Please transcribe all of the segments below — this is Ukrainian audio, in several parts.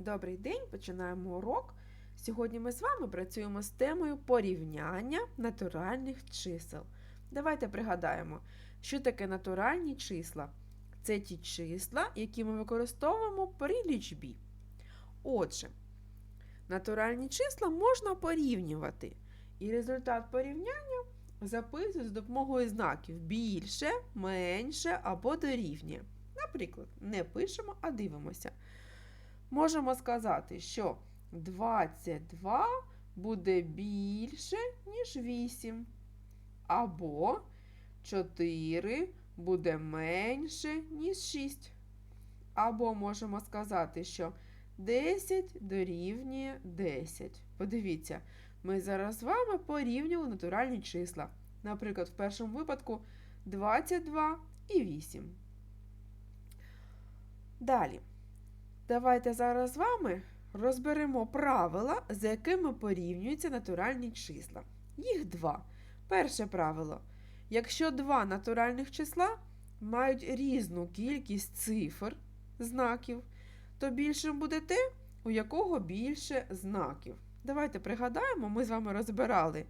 Добрий день, починаємо урок. Сьогодні ми з вами працюємо з темою порівняння натуральних чисел. Давайте пригадаємо, що таке натуральні числа. Це ті числа, які ми використовуємо при лічбі. Отже, натуральні числа можна порівнювати, і результат порівняння записують з допомогою знаків більше, менше або дорівнює. Наприклад, не пишемо, а дивимося. Можемо сказати, що 22 буде більше, ніж 8. Або 4 буде менше, ніж 6. Або можемо сказати, що 10 дорівнює 10. Подивіться, ми зараз з вами порівнювали натуральні числа. Наприклад, в першому випадку 22 і 8. Далі. Давайте зараз з вами розберемо правила, за якими порівнюються натуральні числа. Їх два. Перше правило. Якщо два натуральних числа мають різну кількість цифр, знаків, то більшим буде те, у якого більше знаків. Давайте пригадаємо, ми з вами розбирали,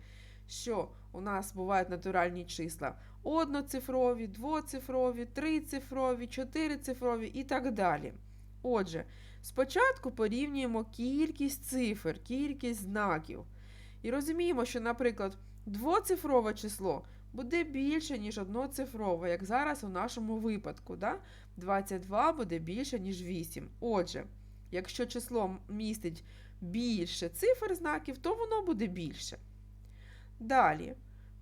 що у нас бувають натуральні числа одноцифрові, двоцифрові, трицифрові, чотирицифрові і так далі. Отже, спочатку порівнюємо кількість цифр, кількість знаків. І розуміємо, що, наприклад, двоцифрове число буде більше, ніж одноцифрове, як зараз у нашому випадку. Да? 22 буде більше, ніж 8. Отже, якщо число містить більше цифр знаків, то воно буде більше. Далі,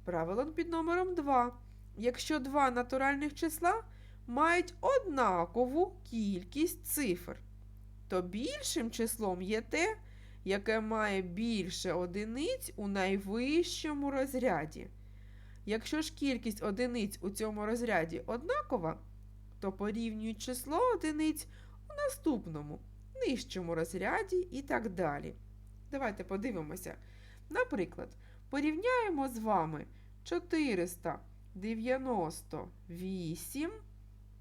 правило під номером 2. Якщо два натуральних числа мають однакову кількість цифр, то більшим числом є те, яке має більше одиниць у найвищому розряді. Якщо ж кількість одиниць у цьому розряді однакова, то порівнюють число одиниць у наступному, нижчому розряді і так далі. Давайте подивимося. Наприклад, порівняємо з вами 498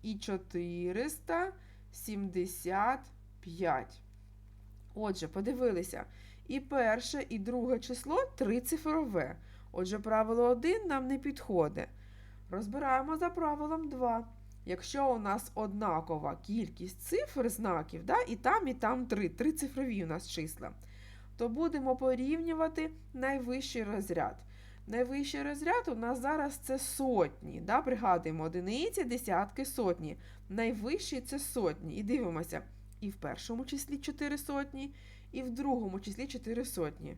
і 475. Отже, подивилися. І перше, і друге число трицифрове. Отже, правило 1 нам не підходить. Розбираємо за правилом 2. Якщо у нас однакова кількість цифр знаків, да, і там, і там три, три цифрові у нас числа, то будемо порівнювати найвищий розряд. Найвищий розряд у нас зараз це сотні. Да? Пригадуємо, одиниці, десятки, сотні. Найвищий це сотні. І дивимося, і в першому числі 4 сотні, і в другому числі 4 сотні.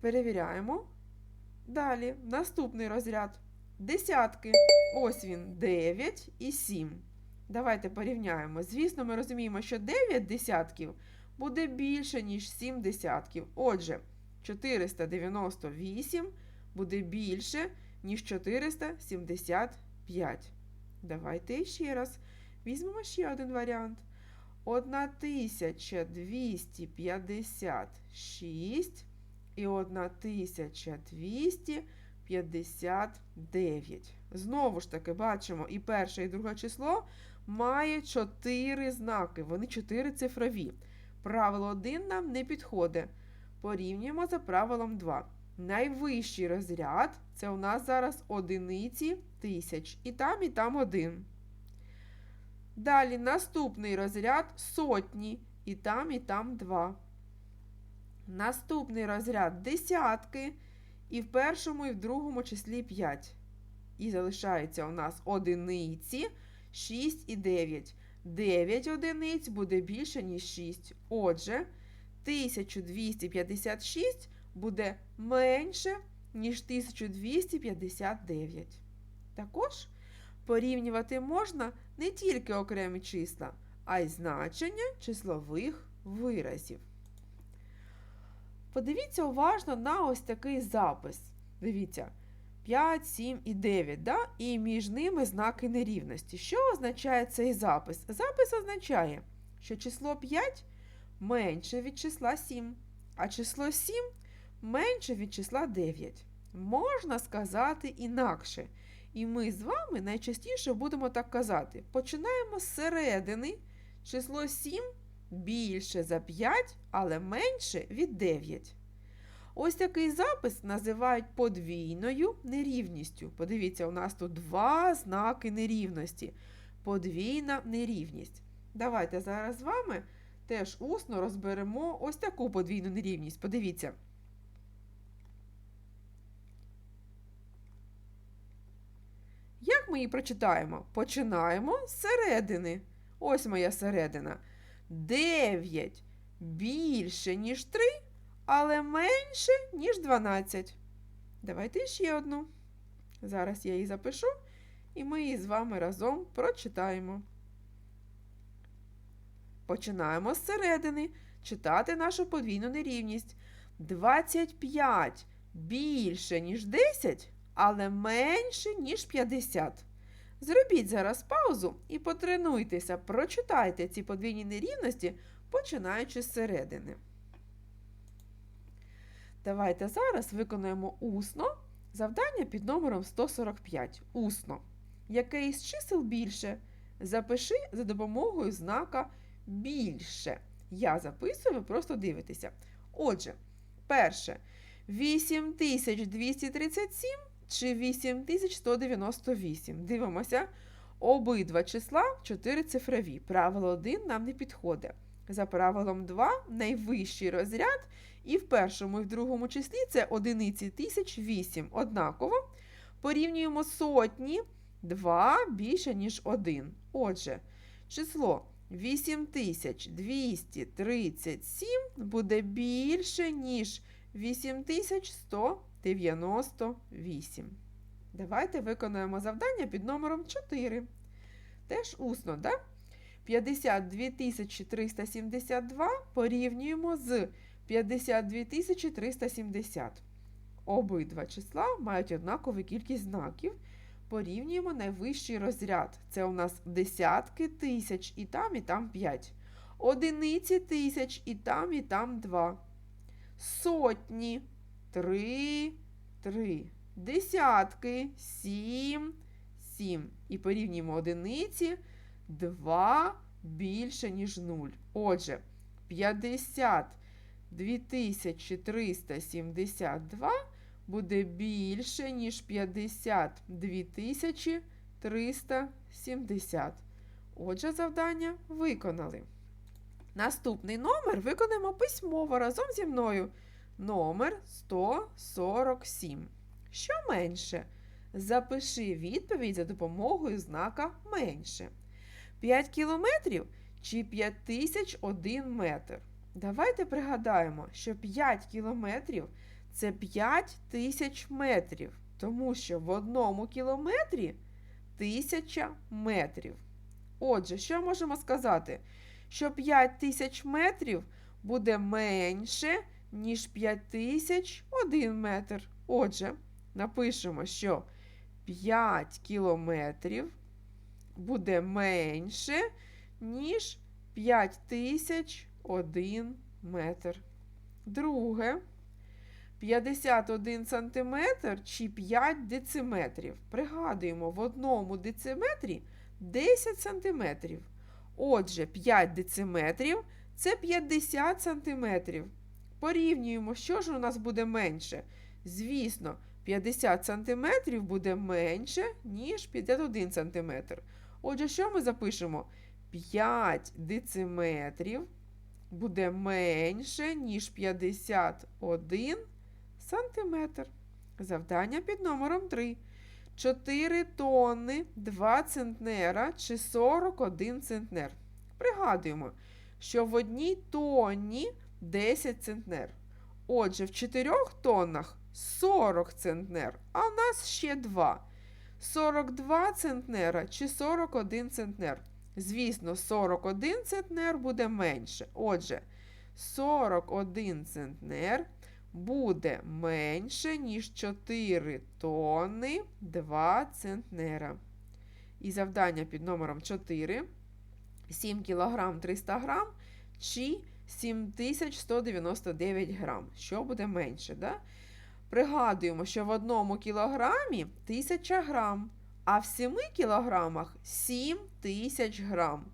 Перевіряємо. Далі, наступний розряд. Десятки. Ось він 9 і 7. Давайте порівняємо. Звісно, ми розуміємо, що 9 десятків буде більше, ніж 7 десятків. Отже, 498 буде більше, ніж 475. Давайте ще раз. Візьмемо ще один варіант. 1256 і 1259. Знову ж таки, бачимо, і перше, і друге число має 4 знаки. Вони 4 цифрові. Правило 1 нам не підходить. Порівнюємо за правилом 2. Найвищий розряд це у нас зараз одиниці тисяч. І там, і там один. Далі наступний розряд сотні. І там, і там два. Наступний розряд десятки. І в першому, і в другому числі 5. І залишається у нас одиниці 6 і 9. 9 одиниць буде більше, ніж 6. Отже, 1256 буде менше, ніж 1259. Також порівнювати можна не тільки окремі числа, а й значення числових виразів. Подивіться уважно на ось такий запис. Дивіться, 5, 7 і 9, да? і між ними знаки нерівності. Що означає цей запис? Запис означає, що число 5 менше від числа 7, а число 7 менше від числа 9. Можна сказати інакше. І ми з вами найчастіше будемо так казати. Починаємо з середини. Число 7 більше за 5, але менше від 9. Ось такий запис називають подвійною нерівністю. Подивіться, у нас тут два знаки нерівності. Подвійна нерівність. Давайте зараз з вами теж усно розберемо ось таку подвійну нерівність. Подивіться. Як ми її прочитаємо? Починаємо з середини. Ось моя середина. 9 більше, ніж 3, але менше, ніж 12. Давайте ще одну. Зараз я її запишу, і ми її з вами разом прочитаємо. Починаємо з середини читати нашу подвійну нерівність. 25 більше, ніж 10, але менше, ніж 50. Зробіть зараз паузу і потренуйтеся, прочитайте ці подвійні нерівності, починаючи з середини. Давайте зараз виконаємо усно завдання під номером 145. Усно. Яке із чисел більше? Запиши за допомогою знака більше. Я записую, ви просто дивитеся. Отже, перше 8237 чи 8198. Дивимося. Обидва числа чотирицифрові. Правило 1 нам не підходить. За правилом 2 найвищий розряд. І в першому і в другому числі це одиниці тисяч вісім. Однаково. Порівнюємо сотні 2 більше, ніж 1. Отже, число 8237 буде більше, ніж 8198. Давайте виконаємо завдання під номером 4. Теж усно, да? 52 372 порівнюємо з 52 370. Обидва числа мають однакову кількість знаків. Порівнюємо найвищий розряд. Це у нас десятки тисяч, і там, і там 5. Одиниці тисяч, і там, і там 2. Сотні 3, 3. Десятки 7, 7. І порівнюємо одиниці 2 більше, ніж 0. Отже, 50 2372 буде більше, ніж 52 370. Отже, завдання виконали. Наступний номер виконаємо письмово разом зі мною. Номер 147. Що менше? Запиши відповідь за допомогою знака менше. 5 кілометрів чи 5001 метр. Давайте пригадаємо, що 5 кілометрів це 5 тисяч метрів, тому що в одному кілометрі тисяча метрів. Отже, що можемо сказати? Що 5 тисяч метрів буде менше, ніж 5 тисяч один метр. Отже, напишемо, що 5 кілометрів буде менше, ніж 5 тисяч 1 метр. Друге. 51 сантиметр чи 5 дециметрів. Пригадуємо, в одному дециметрі 10 сантиметрів. Отже, 5 дециметрів це 50 сантиметрів. Порівнюємо, що ж у нас буде менше. Звісно, 50 сантиметрів буде менше, ніж 51 сантиметр. Отже, що ми запишемо? 5 дециметрів буде менше, ніж 51 сантиметр. Завдання під номером 3. 4 тонни 2 центнера чи 41 центнер. Пригадуємо, що в одній тонні 10 центнер. Отже, в 4 тоннах 40 центнер, а в нас ще 2. 42 центнера чи 41 центнер. Звісно, 41 центнер буде менше. Отже, 41 центнер буде менше, ніж 4 тонни 2 центнера. І завдання під номером 4 7 кг 300 грам чи 7199 грам. Що буде менше? Да? Пригадуємо, що в одному кілограмі 1000 грам, а в 7 кілограмах 7 тисяч грам.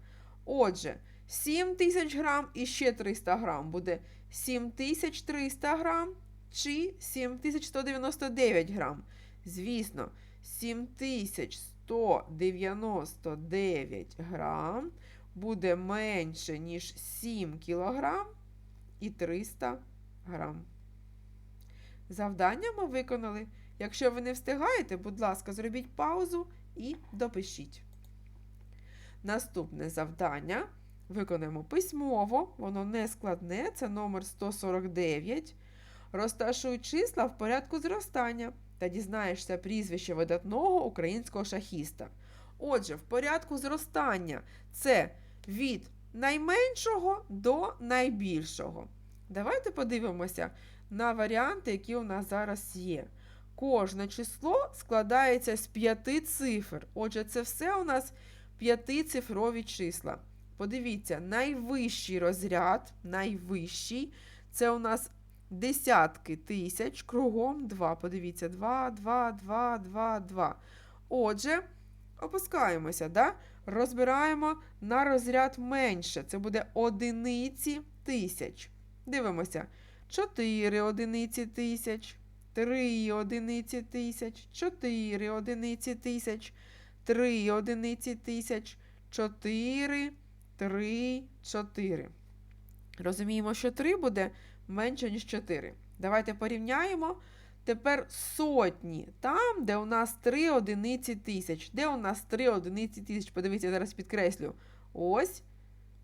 Отже, 7 тисяч грам і ще 300 грам буде 7300 грам чи 7199 грам. Звісно, 7199 грам буде менше, ніж 7 кілограм і 300 грам. Завдання ми виконали. Якщо ви не встигаєте, будь ласка, зробіть паузу і допишіть. Наступне завдання виконаємо письмово, воно не складне, це номер 149. Розташуй числа в порядку зростання та дізнаєшся прізвище видатного українського шахіста. Отже, в порядку зростання це від найменшого до найбільшого. Давайте подивимося на варіанти, які у нас зараз є. Кожне число складається з п'яти цифр. Отже, це все у нас п'ятицифрові числа. Подивіться, найвищий розряд, найвищий це у нас десятки тисяч, кругом 2. Подивіться, 2, 2, 2, 2, 2. Отже, опускаємося, да? розбираємо на розряд менше. Це буде одиниці тисяч. Дивимося. 4 одиниці тисяч, 3 одиниці тисяч, 4 одиниці тисяч, 3 одиниці тисяч, 4, 3, 4. Розуміємо, що 3 буде менше, ніж 4. Давайте порівняємо. Тепер сотні. Там, де у нас 3 одиниці тисяч. Де у нас 3 одиниці тисяч? Подивіться, я зараз підкреслю. Ось,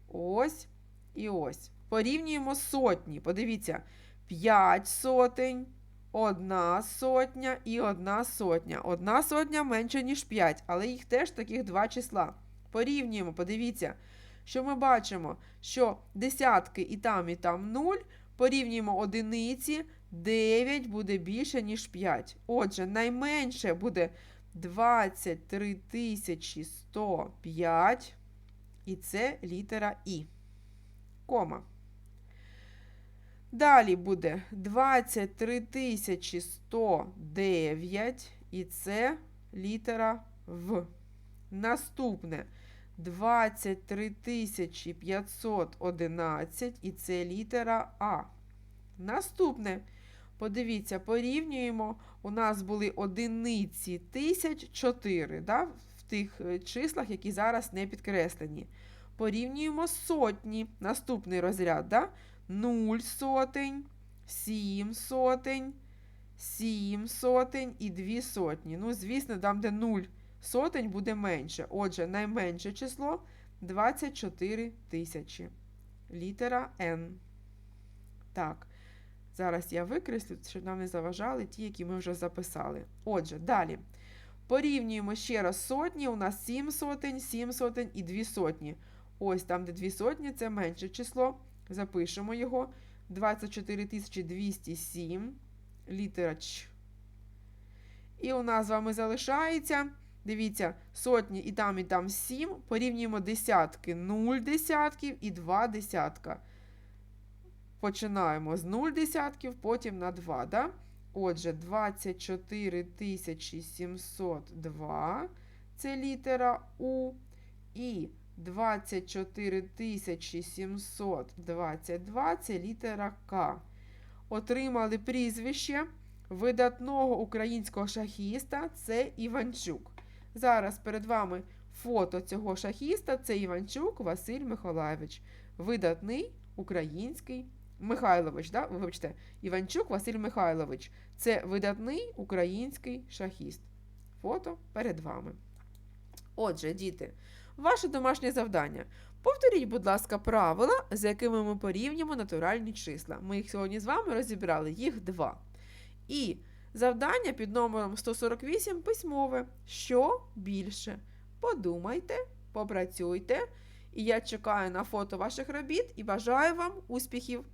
ось і ось. Порівнюємо сотні. Подивіться, 5 сотень, одна сотня і одна сотня. Одна сотня менше, ніж 5, але їх теж таких два числа. Порівнюємо, подивіться, що ми бачимо, що десятки і там, і там 0. Порівнюємо одиниці, 9 буде більше, ніж 5. Отже, найменше буде 23 105, і це літера І. Кома. Далі буде 23 109, і це літера В. Наступне 23 511, і це літера А. Наступне, подивіться, порівнюємо. У нас були одиниці тисяч 4, да, в тих е, числах, які зараз не підкреслені. Порівнюємо сотні. Наступний розряд. Да? 0 сотень, 7 сотень, 7 сотень і 2 сотні. Ну, звісно, там, де 0 сотень, буде менше. Отже, найменше число 24 тисячі. Літера N. Так. Зараз я викреслю, щоб нам не заважали ті, які ми вже записали. Отже, далі. Порівнюємо ще раз сотні. У нас 7 сотень, 7 сотень і 2 сотні. Ось там, де 2 сотні, це менше число. Запишемо його. 24 207. Літера Ч. І у нас з вами залишається. Дивіться, сотні і там, і там 7. Порівнюємо десятки. 0 десятків і 2 десятка. Починаємо з 0 десятків, потім на 2. Да? Отже, 24 702 це літера У. І 24 722 це літера К. Отримали прізвище видатного українського шахіста це Іванчук. Зараз перед вами фото цього шахіста це Іванчук Василь Миколаєвич. Видатний український Михайлович, да? вибачте, Іванчук Василь Михайлович. Це видатний український шахіст. Фото перед вами. Отже, діти, ваше домашнє завдання. Повторіть, будь ласка, правила, за якими ми порівнюємо натуральні числа. Ми їх сьогодні з вами розібрали, їх два. І завдання під номером 148 письмове. Що більше? Подумайте, попрацюйте. І я чекаю на фото ваших робіт і бажаю вам успіхів!